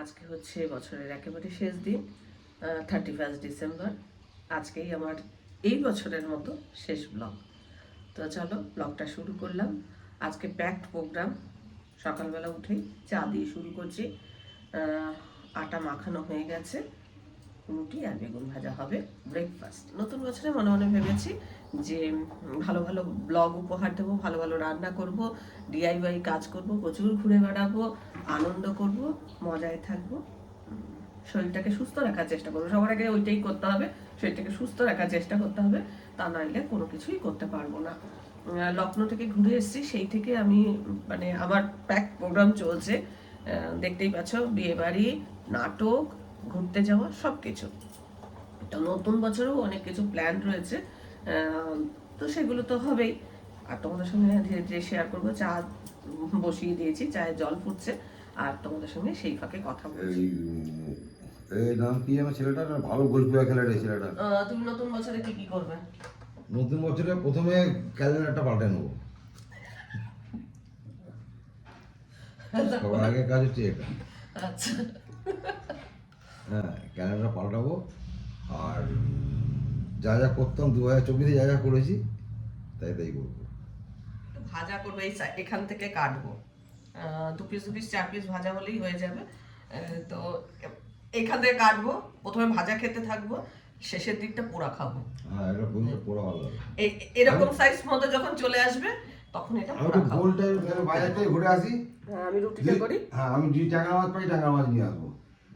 আজকে হচ্ছে বছরের একেবারে শেষ দিন থার্টি ফার্স্ট ডিসেম্বর আজকেই আমার এই বছরের মতো শেষ ব্লগ তো চলো ব্লগটা শুরু করলাম। আজকে প্যাকড প্রোগ্রাম সকালবেলা উঠেই চা দিয়ে শুরু করছি। আটা মাখানো হয়ে গেছে। রুটি আর বেগুন ভাজা হবে ব্রেকফাস্ট নতুন বছরে মনে মনে ভেবেছি যে ভালো ভালো ব্লগ উপহার দেবো, ভালো ভালো রান্না করব ডিআইওয়াই কাজ করব, প্রচুর ঘুরে বেড়াবো, আনন্দ করব, মজায় থাকব। শরীরটাকে সুস্থ রাখার চেষ্টা করব। সবার আগে ওইটাই করতে হবে, শরীরটাকে সুস্থ রাখার চেষ্টা করতে হবে, তা নাইলে কোনো কিছুই করতে পারব না। লখনৌ থেকে ঘুরে এসেছি, সেই থেকে আমি মানে আমার প্যাক প্রোগ্রাম চলছে। দেখতেই পাচ্ছ বিয়ে বাড়ি নাটক ঘুরতে যাওয়া সব কিছু তো নতুন বছরেও অনেক কিছু প্ল্যান রয়েছে। তো সেগুলো তো হবেই। আর তোমাদের সঙ্গে ধীরে ধীরে শেয়ার করব। চা বসিয়ে দিয়েছি চায়ে জল ফুটছে। আর তোমাদের সঙ্গে সেই ফাঁকে কথা বলছি। এই নাম কি আমার ছেলেটা ভালো গোলকিপার খেলে রে ছেলেটা। তুমি নতুন বছরে কি কি করবে? নতুন বছরে প্রথমে ক্যালেন্ডারটা পাল্টে নেব। সবার আগে কাজ হচ্ছে এটা আচ্ছা। হ্যাঁ ক্যালেন্ডার পাল্টাবো। আর যা যা করতাম দু হাজার চব্বিশে যা যা করেছি তাই তাই করব। একটু ভাজা করব এই এখান থেকে কাটবো। দু পিস দু পিস চার পিস ভাজা হলেই হয়ে যাবে। তো এখান থেকে কাটবো প্রথমে ভাজা খেতে থাকব শেষের দিকটা পোড়া খাব। হ্যাঁ এরকম সাইজ মতো যখন চলে আসবে তখন এটা আমি পোড়া একটু খাব। গোল টাইম বাজার থেকে ঘুরে আসি। হ্যাঁ, আমি রুটিটা করি। হ্যাঁ আমি যদি ট্যাংরা মাছ পাই ট্যাংরা মাছ নিয়ে আসব।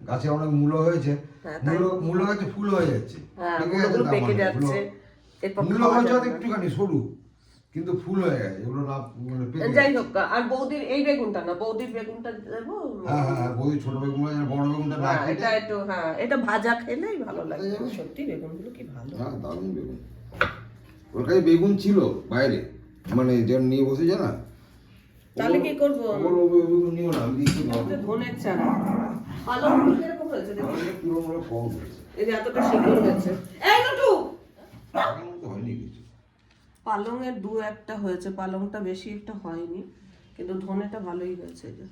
গাছে অনেক মূলো হয়েছে হ্যাঁ। মূলো মূলো গাছে ফুল হয়ে যাচ্ছে। হ্যাঁ পেকে মানে, যাচ্ছে মূলো- না। একটুখানি সরু কিন্তু ফুল হয়ে গেছে এগুলো না মানে যাই হোক আর বৌদির এই বেগুনটা না বৌদির বেগুনটা দেবো? হ্যাঁ হ্যাঁ হ্যাঁ ওই ছোট বেগুন বড় বেগুনটা না এটা একটু হ্যাঁ এটা ভাজা খেলেই ভালো লাগে। সত্যি বেগুনগুলো কি ভালো। হ্যাঁ দারুণ বেগুন। ওর কাছে বেগুন ছিল বাইরে মানে যেন নিয়ে বসেছে না তাহলে কি করব? বেগুন নিও না আমি দিচ্ছি না। ধনের চারা কীরকম হয়েছে দেখো? তুলনামূলক কম হয়েছে। এই যে এতটা শিকড় এই নটু আগের মতো হয়নি কিছু। পালং এর দু একটা হয়েছে পালংটা বেশি একটা হয়নি কিন্তু ধনেটা ভালোই হয়েছে যে।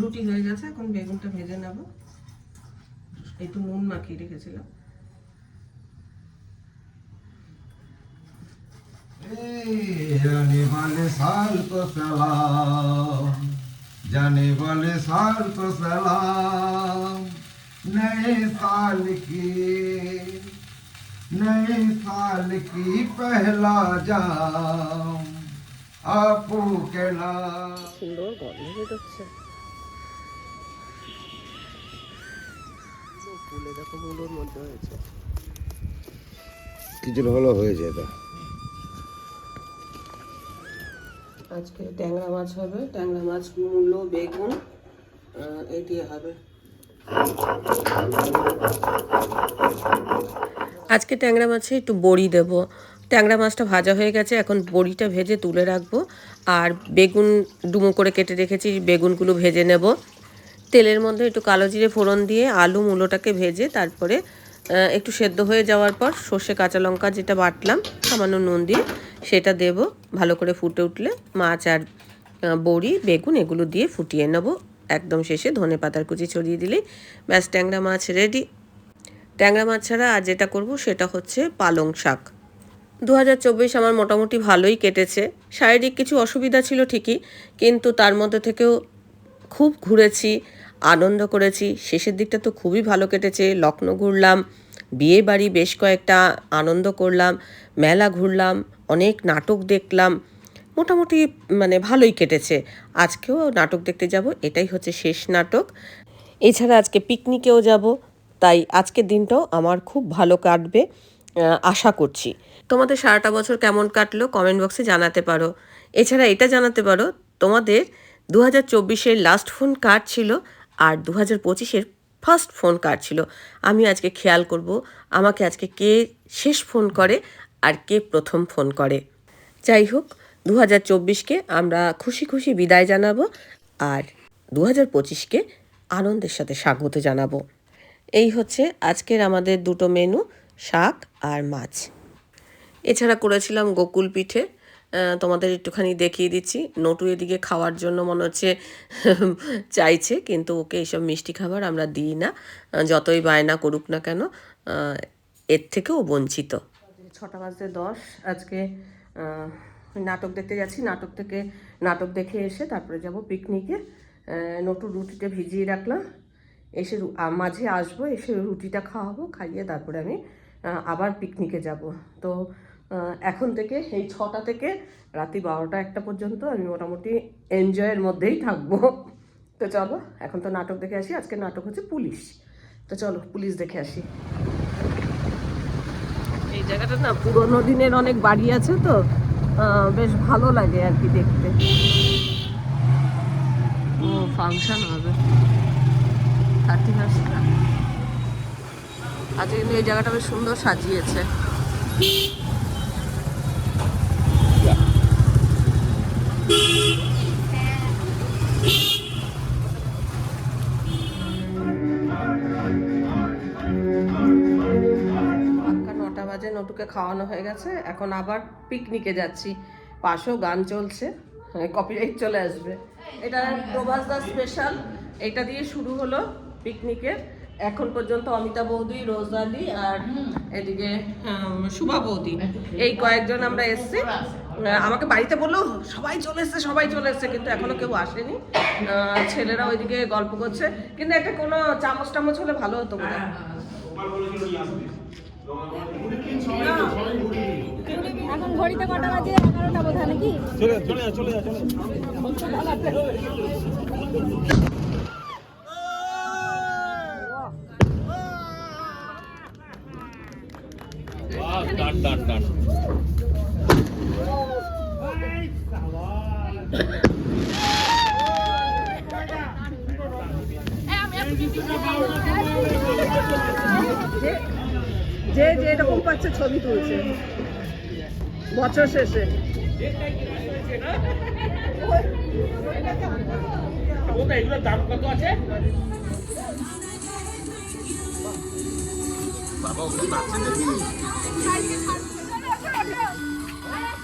রুটি হয়ে গেছে এখন বেগুনটা ভেজে নেব। একটু নুন মাখিয়ে রেখেছিলাম जाने वाले साल को सलाम जाने वाले साल को सलाम नए साल की नए साल की पहला जाम आपू के नाम ফুলে দেখো মুলোর মধ্যে হয়েছে। কিছুটা হলো হয়েছে এটা। আজকে ট্যাংরা মাছ হবে। ট্যাংরা মাছ মূলো বেগুন এই হবে। আজকে ট্যাংরা মাছে একটু বড়ি দেব। ট্যাংরা মাছটা ভাজা হয়ে গেছে এখন বড়িটা ভেজে তুলে রাখব। আর বেগুন ডুমো করে কেটে রেখেছি বেগুনগুলো ভেজে নেব। তেলের মধ্যে একটু কালো জিরে ফোড়ন দিয়ে আলু মূলোটাকে ভেজে তারপরে একটু সেদ্ধ হয়ে যাওয়ার পর সর্ষে কাঁচা লঙ্কা যেটা বাটলাম, সামান্য নুন দিয়ে সেটা দেব। ভালো করে ফুটে উঠলে মাছ আর বড়ি, বেগুন এগুলো দিয়ে ফুটিয়ে নেব। একদম শেষে ধনে পাতার কুচি ছড়িয়ে দিলেই ব্যাস, ট্যাংরা মাছ রেডি ট্যাংরা মাছ ছাড়া আর যেটা করব সেটা হচ্ছে পালং শাক। দু হাজার চব্বিশ আমার মোটামুটি ভালোই কেটেছে। শারীরিক কিছু অসুবিধা ছিল ঠিকই, কিন্তু তার মধ্যে থেকেও খুব ঘুরেছি। আনন্দ করেছি। শেষের দিকটা তো খুবই ভালো কেটেছে। লখনৌ ঘুরলাম, বিয়ে বাড়ি বেশ কয়েকটা আনন্দ করলাম, মেলা ঘুরলাম, অনেক নাটক দেখলাম। মোটামুটি মানে ভালোই কেটেছে। আজকেও নাটক দেখতে যাব, এটাই হচ্ছে শেষ নাটক। এছাড়া আজকে পিকনিকেও যাব, তাই আজকের দিনটাও আমার খুব ভালো কাটবে আশা করছি। তোমাদের সারাটা বছর কেমন কাটলো কমেন্ট বক্সে জানাতে পারো। এছাড়া এটা জানাতে পারো, তোমাদের দু হাজার চব্বিশের লাস্ট ফোন কার ছিল? আর দু হাজার পঁচিশের ফার্স্ট ফোন কার ছিল। আমি আজকে খেয়াল করব, আমাকে আজকে কে শেষ ফোন করে আর কে প্রথম ফোন করে। যাই হোক দু হাজার চব্বিশকে আমরা খুশি খুশি বিদায় জানাব আর দু হাজার পঁচিশকে আনন্দের সাথে স্বাগত জানাব। এই হচ্ছে আজকের আমাদের দুটো মেনু শাক আর মাছ। এছাড়া করেছিলাম গোকুল পিঠে। তোমাদের একটুখানি দেখিয়ে দিচ্ছি। নটু এদিকে খাওয়ার জন্য মনে হচ্ছে চাইছে, কিন্তু ওকে এইসব মিষ্টি খাবার আমরা দিই না। যতই বায়না করুক না কেন এর থেকেও বঞ্চিত। ছটা বাজতে দশ, আজকে নাটক দেখতে যাচ্ছি। নাটক থেকে, নাটক দেখে এসে তারপরে যাব পিকনিকে। নটু রুটিটা ভিজিয়ে রাখলাম। এসে মাঝে আসব, এসে রুটিটা খাওয়াবো, খাইয়ে তারপরে আমি আবার পিকনিকে যাব। তো এখন থেকে এই ছটা থেকে রাত্রি বারোটা একটা পর্যন্ত আমি মোটামুটি এনজয়ের মধ্যেই থাকব। তো চলো, এখন তো নাটক দেখে আসি আজকে নাটক হচ্ছে পুলিশ। তো চলো, পুলিশ দেখে আসি। এই জায়গাটা না পুরোনো দিনের অনেক বাড়ি আছে তো বেশ ভালো লাগে আর কি দেখতে। ফাংশন হবে। থার্টি আজকে কিন্তু এই জায়গাটা বেশ সুন্দর সাজিয়েছে পাক্কা নটা বাজে, নটুকে খাওয়ানো হয়ে গেছে। এখন আবার পিকনিকে যাচ্ছি। পাশেও গান চলছে কপিরাইট চলে আসবে। এটা প্রভাস দা স্পেশাল এটা দিয়ে শুরু হলো পিকনিকের এখন পর্যন্ত অমিতা বৌদি রোজালি আর এদিকে শুভা বৌদি। এই কয়েকজন আমরা এসছি। আমাকে বাড়িতে বলল সবাই চলে এসছে সবাই চলে এসছে কিন্তু এখনও কেউ আসেনি। ছেলেরা ওইদিকে গল্প করছে। কিন্তু একটা কোনো চামচ টামচ হলে ভালো হতো বোধ এখন ঘড়িতে কটা বাজে? এগারোটা বোধ হয় নাকি ডান ডান ডান। যে যে এরকম পাচ্ছে ছবি তুলছে। বছর শেষে। এগুলোর দাম কত আছে?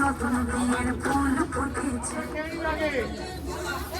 নতুন দিনের ফুল ফুটেছে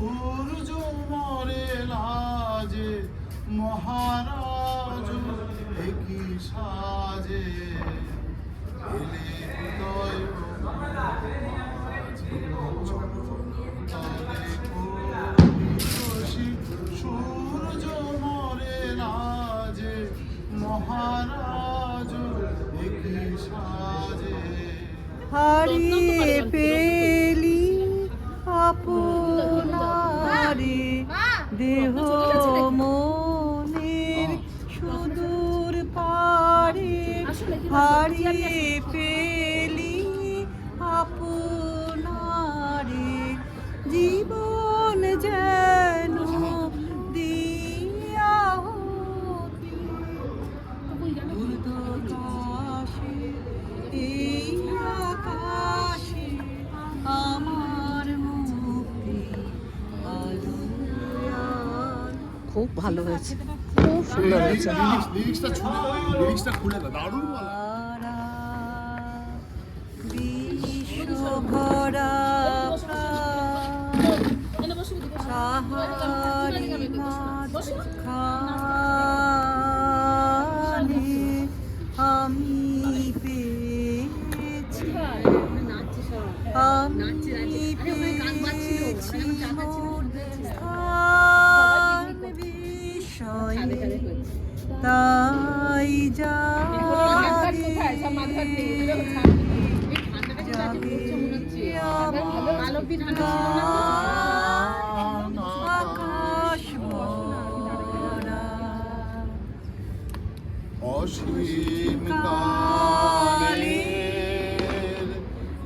সূর্য মরে লাজে মহারাজ একই সাজে। হৃদয় ভালো হয়েছে। খুব সুন্দর হয়েছে। Oshim Kalil,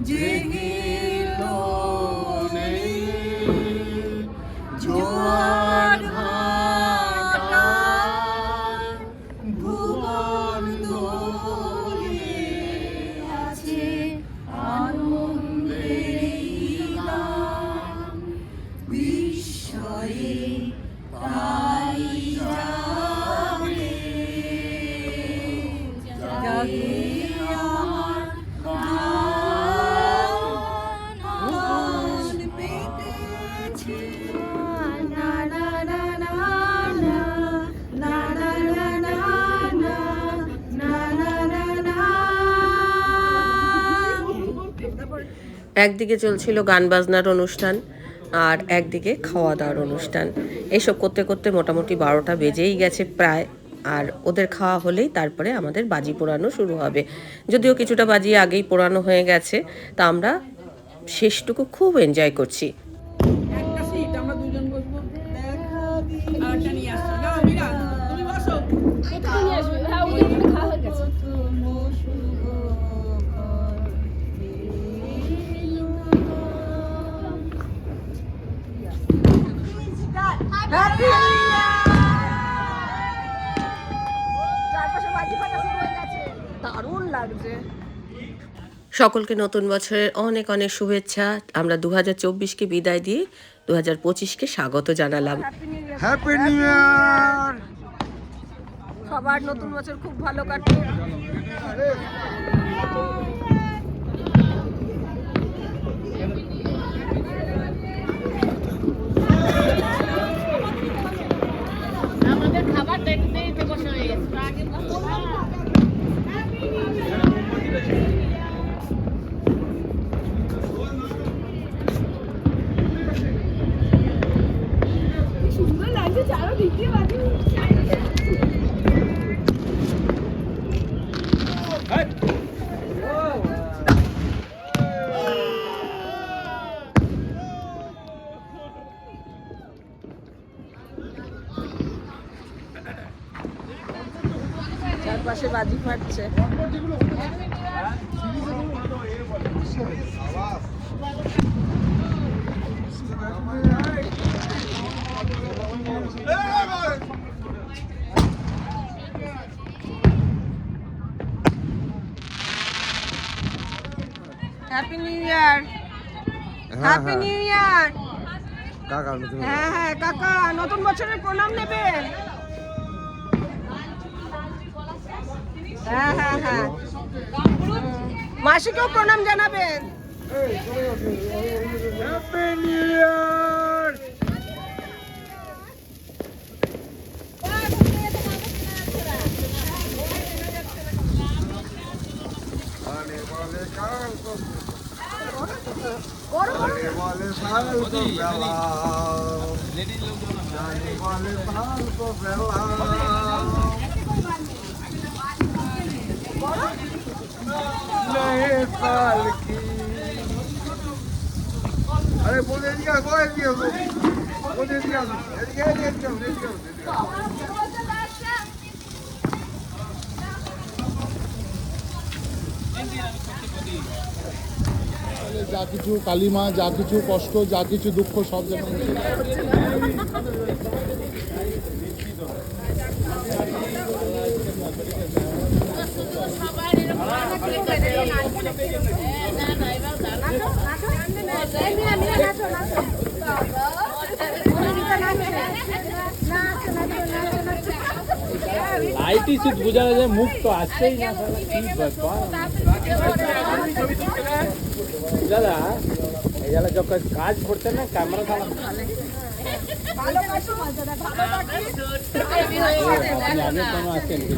Jehim. একদিকে চলছিল গান বাজনার অনুষ্ঠান আর একদিকে খাওয়া দাওয়ার অনুষ্ঠান। এইসব করতে করতে মোটামুটি বারোটা বেজেই গেছে প্রায়। আর ওদের খাওয়া হলেই তারপরে আমাদের বাজি পোড়ানো শুরু হবে। যদিও কিছুটা বাজি আগেই পোড়ানো হয়ে গেছে তা আমরা শেষটুকু খুব এনজয় করছি। সকলকে নতুন বছরের অনেক অনেক শুভেচ্ছা। আমরা দু হাজার চব্বিশকে বিদায় দিয়ে দু হাজার পঁচিশকে স্বাগত জানালাম। হ্যাপি নিউ ইয়ার সবার নতুন বছর খুব ভালো কাটুক। আমাদের খাবার দেখতে দেখতে বসে হয়ে গেছে happy new year happy new year কাকা নতুন হ্যাঁ হ্যাঁ কাকা নতুন বছরের প্রণাম নেবেন। হ্যাঁ হ্যাঁ হ্যাঁ মাসিকেও প্রণাম জানাবেন হ্যাপি নিউ ইয়ার आने वाले काल को आने वाले साल को बेला जाने वाले साल को बेला পালকি আরে বলে এদিকে আসো এদিকে যা কিছু কালিমা যা কিছু কষ্ট যা কিছু দুঃখ সব যেন সবাই आईटी से बुझा जाए मुख तो आते ही ना ठीक बात दादा ये जब कोई काज करते ना कैमरा था ভালো কাজ করছ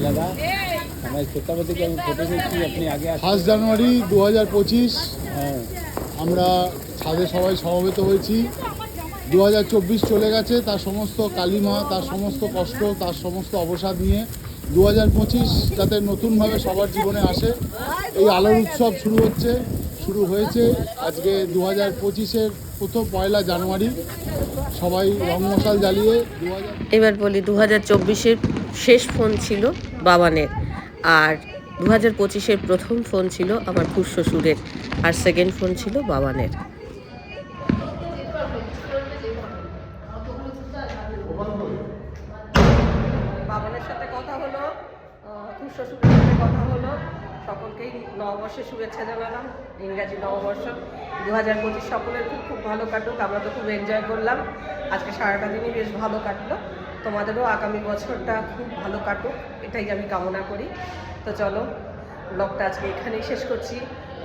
দাদা আমার ছোট্টাপতিকে আমি ফটো দেখছি আপনি আগে আসছেন ফার্স্ট জানুয়ারি দু হাজার পঁচিশ হ্যাঁ। আমরা ছাদে সবাই সমবেত হয়েছি। দু হাজার চব্বিশ চলে গেছে তার সমস্ত কালিমা তার সমস্ত কষ্ট তার সমস্ত অবসাদ নিয়ে দু হাজার পঁচিশ যাতে নতুনভাবে সবার জীবনে আসে। এই আলোর উৎসব শুরু হচ্ছে শুরু হয়েছে আজকে দু হাজার পঁচিশের প্রথম পয়লা জানুয়ারি। সবাই রং মশাল জ্বালিয়ে দু হাজার এবার বলি দু হাজার চব্বিশের শেষ ফোন ছিল বাবানের। আর দু হাজার পঁচিশের প্রথম ফোন ছিল আমার খুব শ্বশুরের আর সেকেন্ড ফোন ছিল বাবানের। বাবানের সাথে কথা হলো খুব সাথে কথা হলো। সকলকেই নববর্ষের শুভেচ্ছা জানালাম, ইংরাজি নববর্ষ। দু হাজার পঁচিশ সকলের খুব খুব ভালো কাটুক, আমরা তো খুব এনজয় করলাম। আজকে সারাটা দিনই বেশ ভালো কাটলো। তোমাদেরও আগামী বছরটা খুব ভালো কাটুক, এটাই আমি কামনা করি। তো চলো, ব্লগটা আজকে এখানেই শেষ করছি।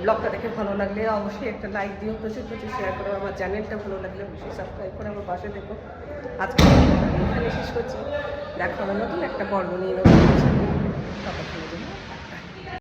ব্লগটা দেখে ভালো লাগলে অবশ্যই একটা লাইক দিও, প্রচুর প্রচুর শেয়ার করো, আমার চ্যানেলটা ভালো লাগলে অবশ্যই সাবস্ক্রাইব করে আমার পাশে দেখো আজকে এখানে শেষ করছি। দেখা হবে নতুন একটা পর্ব নিয়ে নতুন